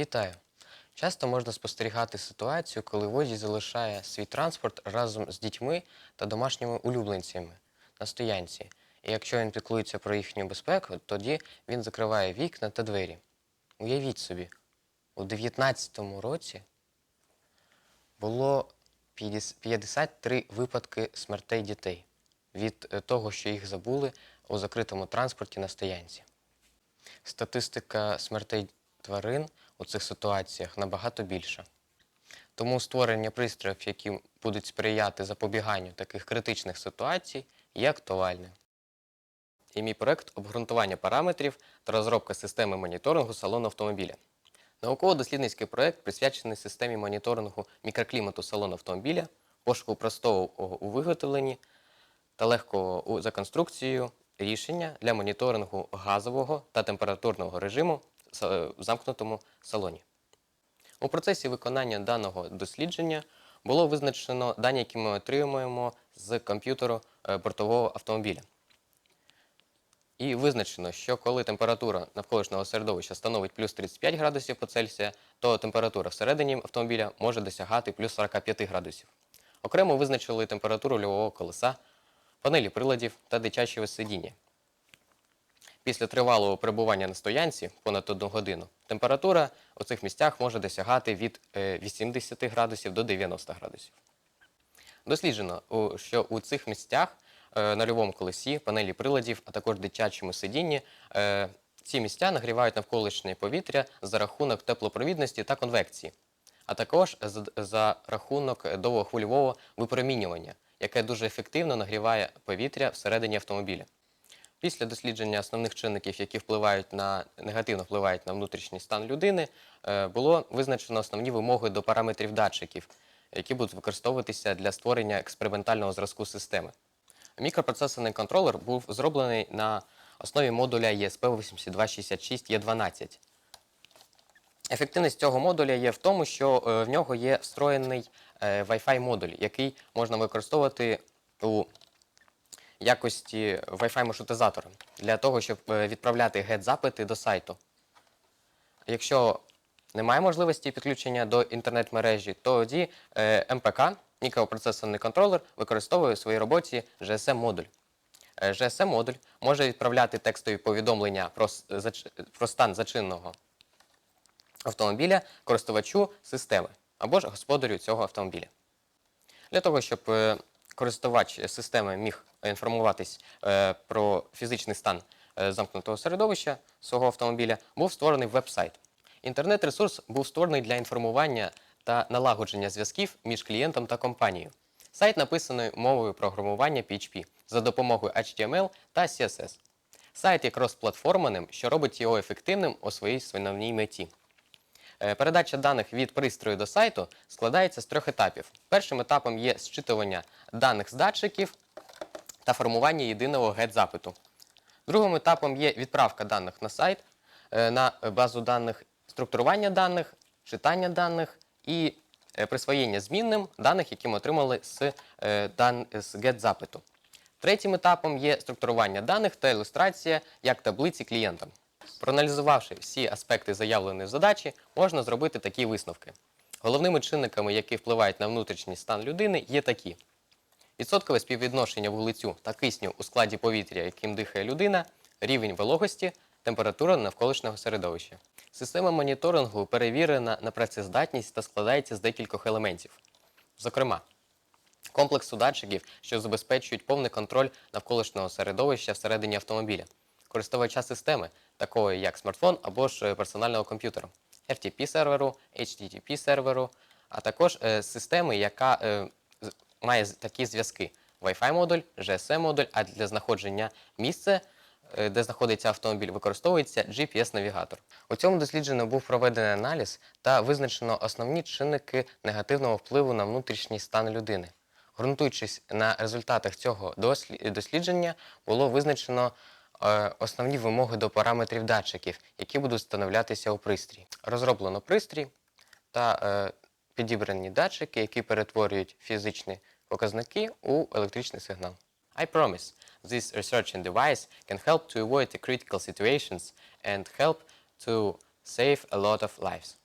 Вітаю! Часто можна спостерігати ситуацію, коли водій залишає свій транспорт разом з дітьми та домашніми улюбленцями на стоянці. І якщо він піклується про їхню безпеку, тоді він закриває вікна та двері. Уявіть собі, у 2019 році було 53 випадки смертей дітей від е, того, що їх забули у закритому транспорті на стоянці. Статистика смертей тварин у цих ситуаціях набагато більша. Тому створення пристроїв, які будуть сприяти запобіганню таких критичних ситуацій, є актуальним. І мій проект обґрунтування параметрів та розробка системи моніторингу салону автомобіля. Науково-дослідницький проект присвячений системі моніторингу мікроклімату салону автомобіля, пошуку простого у виготовленні та легкого за конструкцією рішення для моніторингу газового та температурного режиму замкнутому салоні. У процесі виконання даного дослідження було визначено дані, які ми отримуємо з комп'ютеру е, бортового автомобіля. І визначено, що коли температура навколишнього середовища становить плюс 35 градусів по Цельсія, то температура всередині автомобіля може досягати плюс 45 градусів. Окремо визначили температуру льового колеса, панелі приладів та дитячого сидіння. Після тривалого перебування на стоянці понад одну годину температура у цих місцях може досягати від е, 80 градусів до 90 градусів. Досліджено, що у цих місцях е, на льовому колесі, панелі приладів, а також дитячому сидінні е, ці місця нагрівають навколишнє повітря за рахунок теплопровідності та конвекції, а також за рахунок довгохвильового випромінювання, яке дуже ефективно нагріває повітря всередині автомобіля. Після дослідження основних чинників, які впливають на негативно впливають на внутрішній стан людини, е, було визначено основні вимоги до параметрів датчиків, які будуть використовуватися для створення експериментального зразку системи. Мікропроцесорний контролер був зроблений на основі модуля ESP8266E12. Ефективність цього модуля є в тому, що е, в нього є встроєний е, Wi-Fi модуль, який можна використовувати у якості Wi-Fi маршрутизатора для того, щоб е, відправляти GET-запити до сайту. Якщо немає можливості підключення до інтернет-мережі, тоді е, МПК, мікропроцесорний контролер, використовує у своїй роботі GSM-модуль. Е, GSM-модуль може відправляти текстові повідомлення про, про стан зачинного автомобіля користувачу системи або ж господарю цього автомобіля. Для того, щоб користувач системи міг інформуватись е, про фізичний стан е, замкнутого середовища свого автомобіля, був створений веб-сайт. Інтернет-ресурс був створений для інформування та налагодження зв'язків між клієнтом та компанією. Сайт написаний мовою програмування PHP за допомогою HTML та CSS. Сайт є кросплатформеним, що робить його ефективним у своїй основній меті. Е, Передача даних від пристрою до сайту складається з трьох етапів. Першим етапом є зчитування даних з датчиків та формування єдиного GET-запиту. Другим етапом є відправка даних на сайт, е, на базу даних, структурування даних, читання даних і е, присвоєння змінним даних, які ми отримали з, е, з GET-запиту. Третім етапом є структурування даних та ілюстрація як таблиці клієнтам. Проаналізувавши всі аспекти заявленої задачі, можна зробити такі висновки. Головними чинниками, які впливають на внутрішній стан людини, є такі: відсоткове співвідношення вуглецю та кисню у складі повітря, яким дихає людина, рівень вологості, температура навколишнього середовища. Система моніторингу перевірена на працездатність та складається з декількох елементів. Зокрема, комплексу датчиків, що забезпечують повний контроль навколишнього середовища всередині автомобіля, користувача системи, такої як смартфон або ж е, персонального комп'ютера, FTP-серверу, HTTP-серверу, а також е, системи, яка е, має такі зв'язки: Wi-Fi модуль, GSM-модуль, а для знаходження місця, е, де знаходиться автомобіль, використовується GPS-навігатор. У цьому дослідженні був проведений аналіз та визначено основні чинники негативного впливу на внутрішній стан людини. Ґрунтуючись на результатах цього дослідження, було визначено е, основні вимоги до параметрів датчиків, які будуть встановлятися у пристрій. Розроблено пристрій та е, підібрані датчики, які перетворюють фізичні показники у електричний сигнал. I promise this research and device can help to avoid the critical situations and help to save a lot of lives.